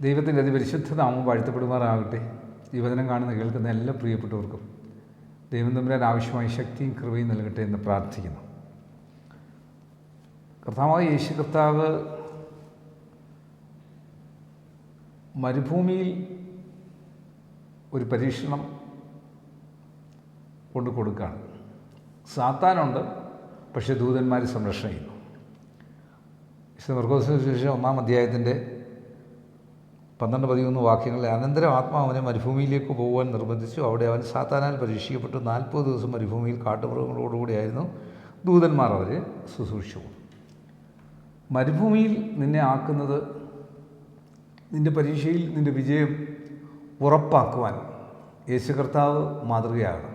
ദൈവത്തിന്റെ അതിപരിശുദ്ധ നാമം വാഴ്ത്തപ്പെടുമാറാകട്ടെ. ഈ കാണുന്ന കേൾക്കുന്ന എല്ലാ പ്രിയപ്പെട്ടവർക്കും ദൈവം തമ്പുരാൻ ആവശ്യമായ ശക്തിയും കൃപയും നൽകട്ടെ എന്ന് പ്രാർത്ഥിക്കുന്നു. കർത്താവായ യേശു കർത്താവ് മരുഭൂമിയിൽ ഒരു പരീക്ഷണം കൊണ്ട് കൊടുക്കുകയാണ്. സാത്താനുണ്ട് പക്ഷേ ദൂതന്മാർ സംരക്ഷണം ചെയ്യുന്നു. വിശുദ്ധ മർക്കോസിന് ശേഷം ഒന്നാം അധ്യായത്തിന്റെ പന്ത്രണ്ട് പതിമൂന്ന് വാക്യങ്ങളിൽ അനന്തരം ആത്മാവനെ മരുഭൂമിയിലേക്ക് പോകുവാൻ നിർബന്ധിച്ചു. അവിടെ അവൻ സാത്താനാൽ പരീക്ഷിക്കപ്പെട്ടു. നാൽപ്പത് ദിവസം മരുഭൂമിയിൽ കാട്ടുമൃഗങ്ങളോടുകൂടിയായിരുന്നു ദൂതന്മാർ അവരെ ശുശ്രൂഷിച്ചു. മരുഭൂമിയിൽ നിന്നെ ആക്കുന്നത് നിന്റെ പരീക്ഷയിൽ നിന്റെ വിജയം ഉറപ്പാക്കുവാൻ യേശു കർത്താവ് മാതൃകയാണ്.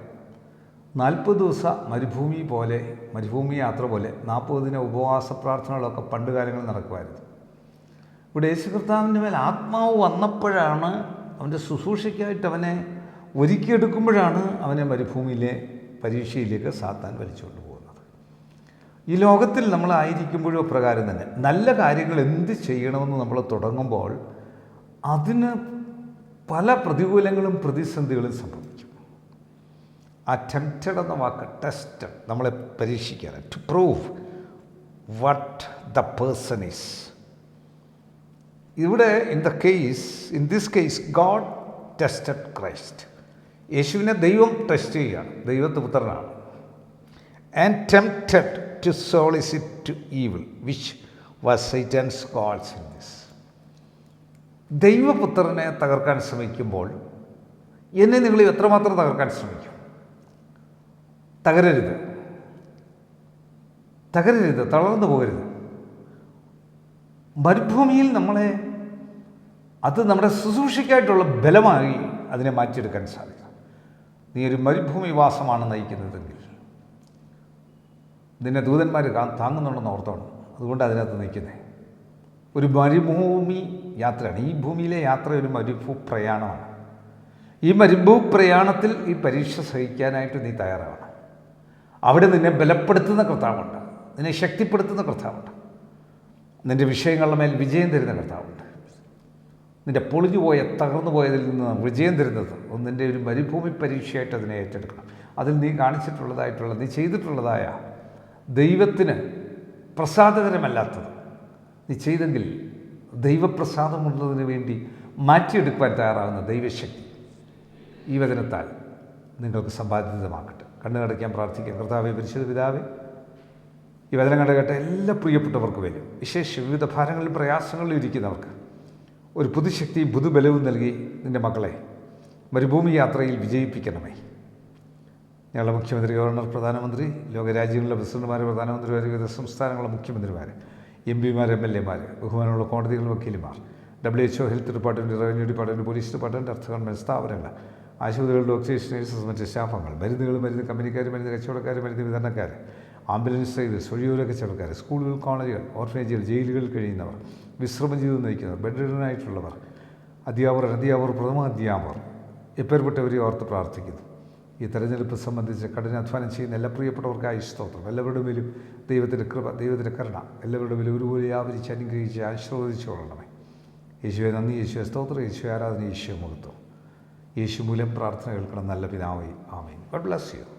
നാൽപ്പത് ദിവസ മരുഭൂമി പോലെ മരുഭൂമി യാത്ര പോലെ നാൽപ്പത് ദിന ഉപവാസ പ്രാർത്ഥനകളൊക്കെ പണ്ട് കാലങ്ങളിൽ നടക്കുമായിരുന്നു. ഇവിടെ യേശു കർത്താവിന്റെ മേൽ ആത്മാവ് വന്നപ്പോഴാണ് അവന്റെ ശുശ്രൂഷയ്ക്കായിട്ട് അവനെ ഒരുക്കിയെടുക്കുമ്പോഴാണ് അവനെ മരുഭൂമിയിലെ പരീക്ഷയിലേക്ക് സാത്താൻ വലിച്ചുകൊണ്ട് പോകുന്നത് ഈ ലോകത്തിൽ നമ്മളായിരിക്കുമ്പോഴും പ്രകാരം തന്നെ. നല്ല കാര്യങ്ങൾ എന്ത് ചെയ്യണമെന്ന് നമ്മൾ തുടങ്ങുമ്പോൾ അതിന് പല പ്രതികൂലങ്ങളും പ്രതിസന്ധികളും സംഭവിക്കും. അറ്റംപ്റ്റഡ് എന്ന വാക്ക് ടെസ്റ്റ് നമ്മളെ പരീക്ഷിക്കാൻ to prove what the person is ഇവിടെ in the case in this case God tested Christ യേശുവിനെ ദൈവം ടെസ്റ്റ് ചെയ്യുകയാണ്. ദൈവത്തെ പുത്രനാണ്. And tempted to solicit to evil which was Satan's God's in this ദൈവപുത്രനെ തകർക്കാൻ ശ്രമിക്കുമ്പോൾ എന്നെ നിങ്ങൾ എത്രമാത്രം തകർക്കാൻ ശ്രമിക്കും? തകരരുത്. തകരരുത് തളർന്നു പോകരുത്. മരുഭൂമിയിൽ നമ്മളെ അത് നമ്മുടെ ശുശ്രൂഷയ്ക്കായിട്ടുള്ള ബലമായി അതിനെ മാറ്റിയെടുക്കാൻ സാധിക്കും. നീ ഒരു മരുഭൂമി വാസമാണ് നയിക്കുന്നതെങ്കിൽ നിന്നെ ദൂതന്മാർ താങ്ങുന്നുണ്ടെന്ന് ഓർത്തോണം. അതുകൊണ്ട് അതിനകത്ത് നിൽക്കുന്നത് ഒരു മരുഭൂമി യാത്രയാണ്. ഈ ഭൂമിയിലെ യാത്ര ഒരു മരുഭൂ പ്രയാണമാണ്. ഈ മരുഭൂ പ്രയാണത്തിൽ ഈ പരീക്ഷ സഹിക്കാനായിട്ട് നീ തയ്യാറാവണം. അവിടെ നിന്നെ ബലപ്പെടുത്തുന്ന കർത്താവുണ്ട്. നിന്നെ ശക്തിപ്പെടുത്തുന്ന കർത്താവുണ്ട്. നിന്റെ വിഷയങ്ങളുടെ മേൽ വിജയം തരുന്ന കർത്താവുണ്ട്. നിന്റെ പൊളിഞ്ഞു പോയ തകർന്നു പോയതിൽ നിന്ന് വിജയം തരുന്നത് ഒന്നിന്റെ ഒരു മരുഭൂമി പരീക്ഷയായിട്ട് അതിനെ ഏറ്റെടുക്കണം. അതിൽ നീ കാണിച്ചിട്ടുള്ളതായിട്ടുള്ള നീ ചെയ്തിട്ടുള്ളതായ ദൈവത്തിന് പ്രസാദകരമല്ലാത്തത്. നീ ചെയ്തെങ്കിൽ ദൈവപ്രസാദമുള്ളതിന് വേണ്ടി മാറ്റിയെടുക്കുവാൻ തയ്യാറാകുന്ന ദൈവശക്തി ഈ വചനത്താൽ നിങ്ങൾക്ക് സമ്പാദിതമാക്കട്ടെ കണ്ണു കടയ്ക്കാൻ പ്രാർത്ഥിക്കാം. കർത്താവെ പരിശുദ്ധ പിതാവേ ഈ വചനം കണ്ടുകേട്ട എല്ലാ പ്രിയപ്പെട്ടവർക്കും വരും വിശേഷ വിവിധ ഭാരങ്ങളിലും പ്രയാസങ്ങളിലും ഇരിക്കുന്നവർക്ക് ഒരു പുതുശക്തിയും പുതുബലവും നൽകി നിന്റെ മക്കളെ മരുഭൂമി യാത്രയിൽ വിജയിപ്പിക്കണമേ. ഞങ്ങളുടെ മുഖ്യമന്ത്രി ഗവർണർ പ്രധാനമന്ത്രി ലോകരാജ്യങ്ങളിലെ പ്രസിഡന്റുമാർ പ്രധാനമന്ത്രിമാർ വിവിധ സംസ്ഥാനങ്ങളിലെ മുഖ്യമന്ത്രിമാർ എം പിമാർ എം എൽ എമാർ ബഹുമാനമുള്ള കോടതികളിലെ വക്കീലുമാർ W H O health department revenue department police department അർത്ഥ ഗവൺമെന്റ് സ്ഥാപനങ്ങൾ ആശുപത്രികൾ ഡോക്ടേഴ്സ് നേഴ്സസ് മറ്റ് സ്റ്റാഫുകൾ മരുന്നുകൾ മരുന്ന് കമ്പനിക്കാർ മരുന്ന് കച്ചവടക്കാർ മരുന്ന് വിതരണക്കാർ ആംബുലൻസ് ഡ്രൈവേഴ്സ് വഴിയൂരൊക്കെ ചെറുക്കാർ സ്കൂളുകൾ കോളേജുകൾ ഓർഫനേജുകൾ ജയിലുകളിൽ കഴിയുന്നവർ വിശ്രമ ജീവിതം നയിക്കുന്നവർ ബെഡ്രിഡനായിട്ടുള്ളവർ അധ്യാപകർ അധ്യാപകർ പ്രഥമ അധ്യാപകർ എപ്പേർപ്പെട്ടവരെ ഓർത്ത് പ്രാർത്ഥിക്കുന്നു. ഈ തെരഞ്ഞെടുപ്പ് സംബന്ധിച്ച് കഠിനാധ്വാനം ചെയ്യുന്ന എല്ലാ പ്രിയപ്പെട്ടവർക്കായി സ്തോത്രം. എല്ലാവരുടെ മേലും ദൈവത്തിന്റെ കൃപ ദൈവത്തിന്റെ കരുണ എല്ലാവരുടെ മേലും ഒരുപോലെ ആവരിച്ച് അനുഗ്രഹിച്ച് ആശീർവദിച്ചു കൊള്ളണമേ. യേശുവെ നന്ദി യേശുവെ സ്തോത്രം യേശുവെ ആരാധന യേശുവെ മുഹത്വം. യേശു മൂലം പ്രാർത്ഥന കേൾക്കണം നല്ല പിതാവേ. ആമീൻ. God bless you.